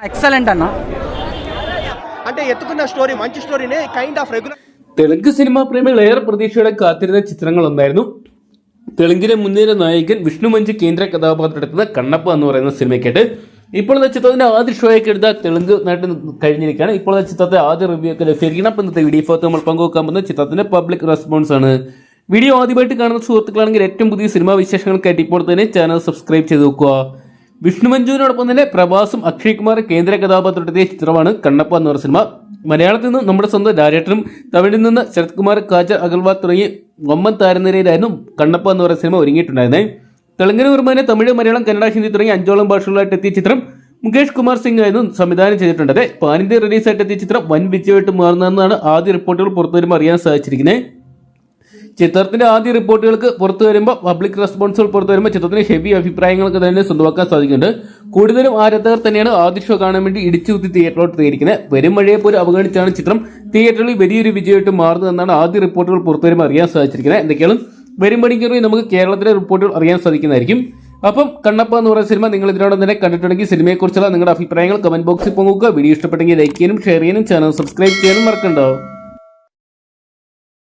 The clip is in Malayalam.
ఎక్సలెంట్ అన్న అంటే ఎత్తుకున్న స్టోరీ మంచి స్టోరీనే kind of regular Telugu cinema പ്രേമികൾ ഏറെ പ്രതീക്ഷയോടെ കാത്തിരുന്ന ചിത്രങ്ങളൊന്നായിരുന്നു തെലുങ്കിലെ മുൻനിര നായകൻ വിഷ്ണു മഞ്ച് കേന്ദ്ര കഥാപാത്രമെത്തുന്ന കണ്ണപ്പ എന്ന് പറയുന്ന സിനിമയ്ക്കായിട്ട് ഇപ്പോൾ ഇതാ ചിത്രത്തിന്റെ ആദ്യ ഷോയൊക്കെ എടുത്ത തെലുങ്ക് നാട്ടിൽ കഴിഞ്ഞിരിക്കുകയാണ് ഇപ്പോൾ ഇതാ ചിത്രത്തെ ആദ്യ റിവ്യൂ ഒക്കെ ലഭ്യമായിരിക്കണം അപ്പം ഇന്നത്തെ വീഡിയോ ഫോട്ടോ നമ്മൾ പങ്കുവെക്കാൻ പോകുന്ന ചിത്രത്തിന്റെ പബ്ലിക് റെസ്പോൺസ് ആണ് വീഡിയോ ആദ്യമായിട്ട് കാണുന്ന സുഹൃത്തുക്കളാണെങ്കിൽ ഏറ്റവും പുതിയ സിനിമാ വിശേഷങ്ങൾക്കായിട്ട് ഇപ്പോൾ തന്നെ ചാനൽ സബ്സ്ക്രൈബ് ചെയ്ത് നോക്കുക വിഷ്ണു മഞ്ജുവിനോടൊപ്പം തന്നെ പ്രഭാസും അക്ഷയ് കുമാർ കേന്ദ്ര കഥാപാത്രത്തിന്റെ ചിത്രമാണ് കണ്ണപ്പ എന്ന സിനിമ. മലയാളത്തിൽ നിന്ന് നമ്മുടെ സ്വന്തം രാജേട്ടനും തമിഴിൽ നിന്ന് ശരത് കുമാർ കാജ അഗർവാൾ തുടങ്ങി വമ്പൻ താരനിരയിലായിരുന്നു കണ്ണപ്പ എന്ന് പറയുന്ന സിനിമ ഒരുങ്ങിയിട്ടുണ്ടായിരുന്നത് തെലുങ്കിന് പുറമെ തമിഴ് മലയാളം കന്നഡ ഹിന്ദി തുടങ്ങി അഞ്ചോളം ഭാഷകളായിട്ട് എത്തിയ ചിത്രം മുകേഷ് കുമാർ സിംഗ് ആയിരുന്നു സംവിധാനം ചെയ്തിട്ടുണ്ട് പാനിന്റെ റിലീസായിട്ട് എത്തിയ ചിത്രം വൻ വിജയമായിട്ട് മാറുന്നതെന്നാണ് ആദ്യ റിപ്പോർട്ടുകൾ പുറത്തു വരുമ്പോൾ അറിയാൻ സാധിച്ചിരിക്കുന്നത്. ചിത്രത്തിന്റെ ആദ്യ റിപ്പോർട്ടുകൾക്ക് പുറത്തു വരുമ്പോൾ പബ്ലിക് റെസ്പോൺസുകൾ പുറത്തു വരുമ്പോൾ ചിത്രത്തിന് ഹെവി അഭിപ്രായങ്ങൾക്ക് തന്നെ സ്വന്തമാക്കാൻ സാധിക്കുന്നുണ്ട്. കൂടുതലും ആരാധകർ തന്നെയാണ് ആദ്യ ഷോ കാണാൻ വേണ്ടി ഇടിച്ചു കുത്തി തിയേറ്ററിലോട്ട് തീരിക്കുന്നത് വരും മഴയെ പോലും അവഗണിച്ചാണ് ചിത്രം തിയേറ്ററിൽ വലിയൊരു വിജയമായിട്ട് മാറുന്നതെന്നാണ് ആദ്യ റിപ്പോർട്ടുകൾ പുറത്തു വരുമ്പോൾ അറിയാൻ സാധിച്ചിരിക്കുന്നത്. എന്തൊക്കെയാണ്? വരും മണിക്കൂറിൽ നമുക്ക് കേരളത്തിലെ റിപ്പോർട്ടുകൾ അറിയാൻ സാധിക്കുന്നതായിരിക്കും. അപ്പം കണ്ണപ്പ എന്ന് പറയുന്ന സിനിമ നിങ്ങൾ ഇതിനോടൊപ്പം തന്നെ കണ്ടിട്ടുണ്ടെങ്കിൽ സിനിമയെക്കുറിച്ചുള്ള നിങ്ങളുടെ അഭിപ്രായങ്ങൾ കമന്റ് ബോക്സിൽ പങ്കുവെക്കുക. വീഡിയോ ഇഷ്ടപ്പെട്ടെങ്കിൽ ലൈക്ക് ചെയ്യാനും ഷെയർ ചെയ്യാനും ചാനൽ സബ്സ്ക്രൈബ് ചെയ്യാനും മറക്കണ്ടോ.